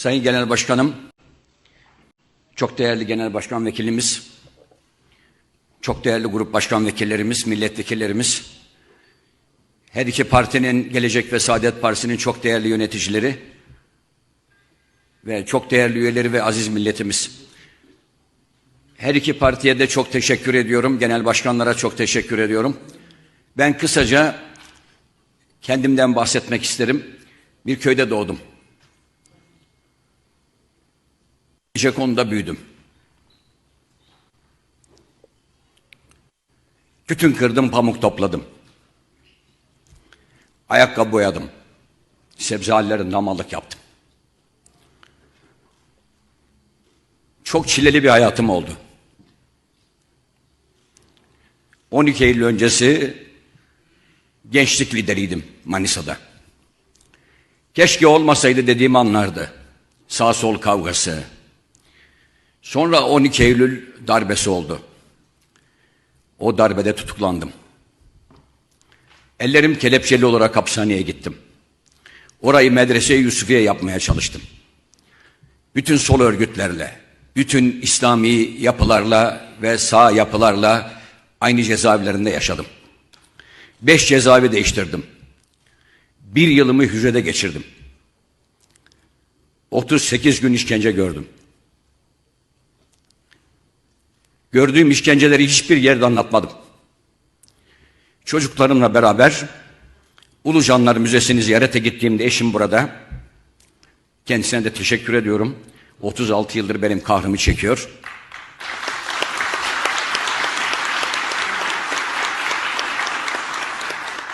Sayın Genel Başkanım, çok değerli Genel Başkan Vekilimiz, çok değerli grup başkan vekillerimiz, milletvekillerimiz, her iki partinin Gelecek ve Saadet Partisi'nin çok değerli yöneticileri ve çok değerli üyeleri ve aziz milletimiz. Her iki partiye de çok teşekkür ediyorum. Genel başkanlara çok teşekkür ediyorum. Ben kısaca kendimden bahsetmek isterim. Bir köyde doğdum. Jekon'da büyüdüm. Tütün kırdım, pamuk topladım. Ayakkabı boyadım. Sebze hallerinde hamallık yaptım. Çok çileli bir hayatım oldu. 12 Eylül öncesi gençlik lideriydim Manisa'da. Keşke olmasaydı dediğim anlardı. Sağ sol kavgası. Sonra 12 Eylül darbesi oldu. O darbede tutuklandım. Ellerim kelepçeli olarak hapishaneye gittim. Orayı medrese Yusufiye yapmaya çalıştım. Bütün sol örgütlerle, bütün İslami yapılarla ve sağ yapılarla aynı cezaevlerinde yaşadım. Beş cezaevi değiştirdim. Bir yılımı hücrede geçirdim. 38 gün işkence gördüm. Gördüğüm işkenceleri hiçbir yerde anlatmadım. Çocuklarımla beraber Ulucanlar Müzesi'ni ziyarete gittiğimde eşim burada. Kendisine de teşekkür ediyorum. 36 yıldır benim kahrımı çekiyor.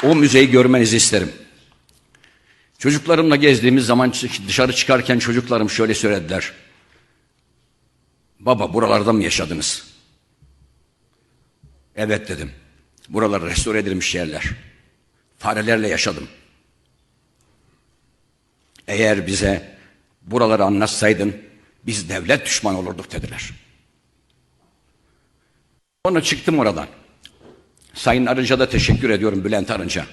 O müzeyi görmenizi isterim. Çocuklarımla gezdiğimiz zaman dışarı çıkarken çocuklarım şöyle söylediler. Baba buralarda mı yaşadınız? Evet dedim. Buralar restore edilmiş yerler. Farelerle yaşadım. Eğer bize buraları anlatsaydın biz devlet düşmanı olurduk dediler. Sonra çıktım oradan. Sayın Arınca da teşekkür ediyorum Bülent Arınca.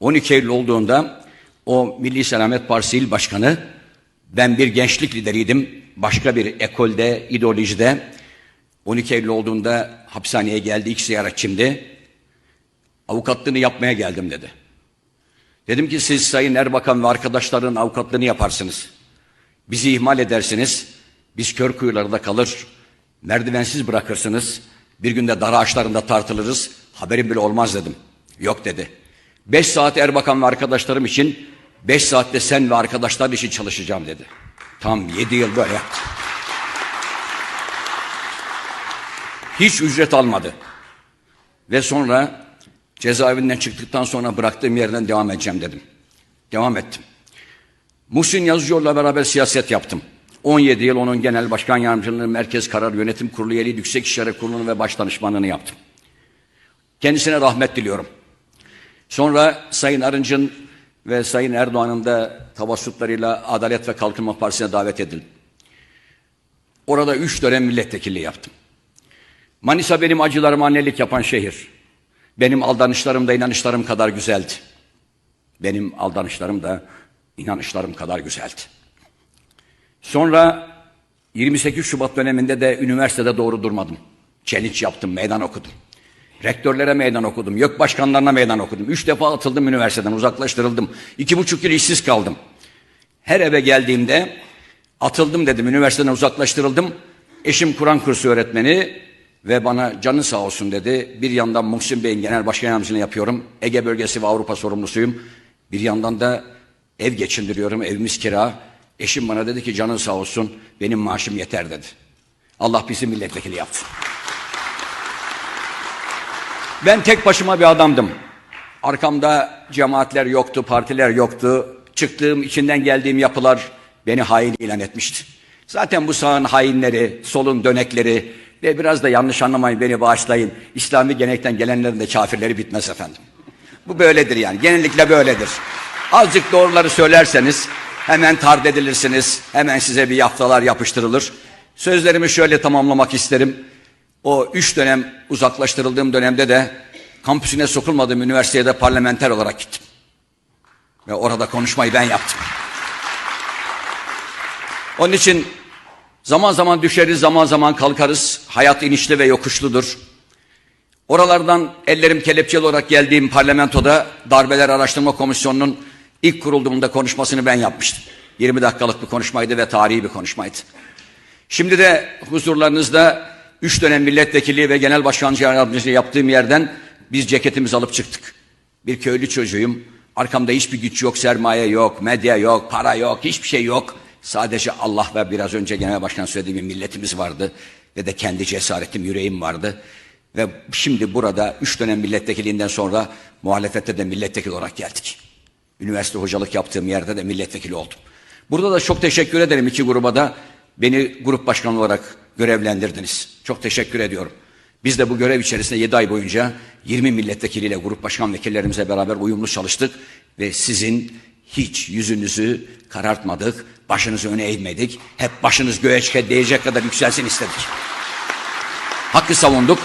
12 Eylül olduğunda o Milli Selamet Partisi İl Başkanı ben bir gençlik lideriydim. Başka bir ekolde, ideolojide 12 Eylül olduğunda hapishaneye geldi. ilk ziyaretçimdi. Avukatlığını yapmaya geldim dedi. Dedim ki siz Sayın Erbakan ve arkadaşların avukatlığını yaparsınız. Bizi ihmal edersiniz. Biz kör kuyularda kalır. Merdivensiz bırakırsınız. Bir günde dar ağaçlarında tartılırız. Haberim bile olmaz dedim. Yok dedi. Beş saat Erbakan ve arkadaşlarım için beş saatte sen ve arkadaşlar için çalışacağım dedi. Tam yedi yıl böyle yaptı. Hiç ücret almadı. Ve sonra cezaevinden çıktıktan sonra bıraktığım yerden devam edeceğim dedim. Devam ettim. Muhsin Yazıcıoğlu'la beraber siyaset yaptım. 17 yıl onun genel başkan yardımcılığını, merkez karar yönetim kurulu üyeliği, yüksek işleri kurulunu ve baş danışmanlığını yaptım. Kendisine rahmet diliyorum. Sonra Sayın Arınç'ın ve Sayın Erdoğan'ın da tavassutlarıyla Adalet ve Kalkınma Partisi'ne davet edildim. Orada üç dönem milletvekilliği yaptım. Manisa benim acılarıma annelik yapan şehir. Benim aldanışlarım da inanışlarım kadar güzeldi. Benim aldanışlarım da inanışlarım kadar güzeldi. Sonra 28 Şubat döneminde de üniversitede doğru durmadım. Challenge yaptım, meydan okudum. Rektörlere meydan okudum, YÖK başkanlarına meydan okudum. Üç defa atıldım üniversiteden, uzaklaştırıldım. İki buçuk yıl işsiz kaldım. Her eve geldiğimde atıldım dedim, üniversiteden uzaklaştırıldım. Eşim Kur'an kursu öğretmeni ve bana canı sağ olsun dedi. Bir yandan Muhsin Bey'in genel başkan yardımcılığını yapıyorum. Ege bölgesi ve Avrupa sorumlusuyum. Bir yandan da ev geçindiriyorum, evimiz kira. Eşim bana dedi ki canın sağ olsun benim maaşım yeter dedi. Allah bizi milletvekili yaptı. Ben tek başıma bir adamdım. Arkamda cemaatler yoktu, partiler yoktu. Çıktığım, içinden geldiğim yapılar beni hain ilan etmişti. Zaten bu sağın hainleri, solun dönekleri ve biraz da yanlış anlamayın beni bağışlayın. İslami genekten gelenlerin de kafirleri bitmez efendim. Bu böyledir yani. Genellikle böyledir. Azıcık doğruları söylerseniz hemen tard edilirsiniz. Hemen size bir yaftalar yapıştırılır. Sözlerimi şöyle tamamlamak isterim. O üç dönem uzaklaştırıldığım dönemde de kampüsüne sokulmadığım üniversiteye de parlamenter olarak gittim. Ve orada konuşmayı ben yaptım. Onun için zaman zaman düşeriz, zaman zaman kalkarız. Hayat inişli ve yokuşludur. Oralardan ellerim kelepçeli olarak geldiğim parlamentoda darbeler araştırma komisyonunun ilk kurulduğunda konuşmasını ben yapmıştım. 20 dakikalık bir konuşmaydı ve tarihi bir konuşmaydı. Şimdi de huzurlarınızda üç dönem milletvekili ve genel başkan yardımcılığı yaptığım yerden biz ceketimizi alıp çıktık. Bir köylü çocuğuyum. Arkamda hiçbir güç yok, sermaye yok, medya yok, para yok, hiçbir şey yok. Sadece Allah ve biraz önce genel başkan söylediğim milletimiz vardı. Ve de kendi cesaretim, yüreğim vardı. Ve şimdi burada üç dönem milletvekiliğinden sonra muhalefette de milletvekili olarak geldik. Üniversite hocalık yaptığım yerde de milletvekili oldum. Burada da çok teşekkür ederim iki gruba da beni grup başkanı olarak görevlendirdiniz. Çok teşekkür ediyorum. Biz de bu görev içerisinde 7 ay boyunca 20 milletvekiliyle grup başkan vekillerimizle beraber uyumlu çalıştık ve sizin hiç yüzünüzü karartmadık, başınızı öne eğmedik. Hep başınız göğe çıkar kadar yükselsin istedik. Hakkı savunduk.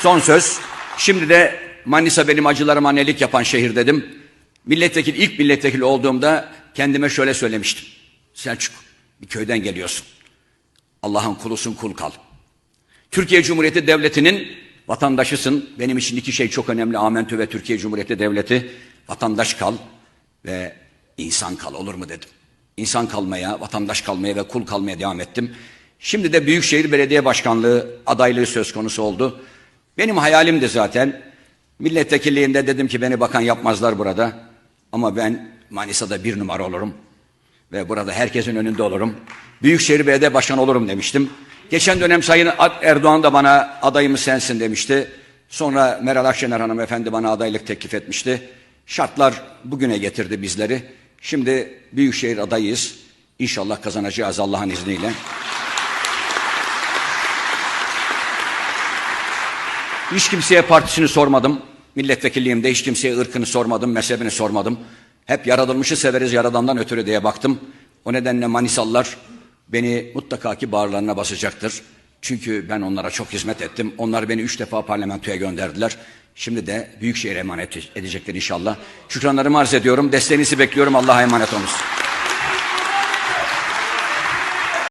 Son söz. Şimdi de Manisa benim acılarıma annelik yapan şehir dedim. Milletvekili, ilk milletvekili olduğumda kendime şöyle söylemiştim. Selçuk bir köyden geliyorsun. Allah'ın kulusun kul kal. Türkiye Cumhuriyeti Devleti'nin vatandaşısın. Benim için iki şey çok önemli. Amentü ve Türkiye Cumhuriyeti Devleti. Vatandaş kal ve insan kal olur mu dedim. İnsan kalmaya, vatandaş kalmaya ve kul kalmaya devam ettim. Şimdi de Büyükşehir Belediye Başkanlığı adaylığı söz konusu oldu. Benim hayalim de zaten milletvekilliğinde dedim ki beni bakan yapmazlar burada. Ama ben Manisa'da bir numara olurum. Ve burada herkesin önünde olurum. Büyükşehir Belediye Başkanı olurum demiştim. Geçen dönem Sayın Erdoğan da bana adayımız sensin demişti. Sonra Meral Akşener hanımefendi bana adaylık teklif etmişti. Şartlar bugüne getirdi bizleri. Şimdi Büyükşehir adayıyız. İnşallah kazanacağız Allah'ın izniyle. Hiç kimseye partisini sormadım. Milletvekilliğimde hiç kimseye ırkını sormadım, mezhebini sormadım. Hep yaratılmışı severiz yaradandan ötürü diye baktım. O nedenle Manisalılar beni mutlaka ki bağırlarına basacaktır. Çünkü ben onlara çok hizmet ettim. Onlar beni üç defa parlamentoya gönderdiler. Şimdi de Büyükşehir'e emanet edecekler inşallah. Şükranlarımı arz ediyorum. Desteğinizi bekliyorum. Allah'a emanet olunuz.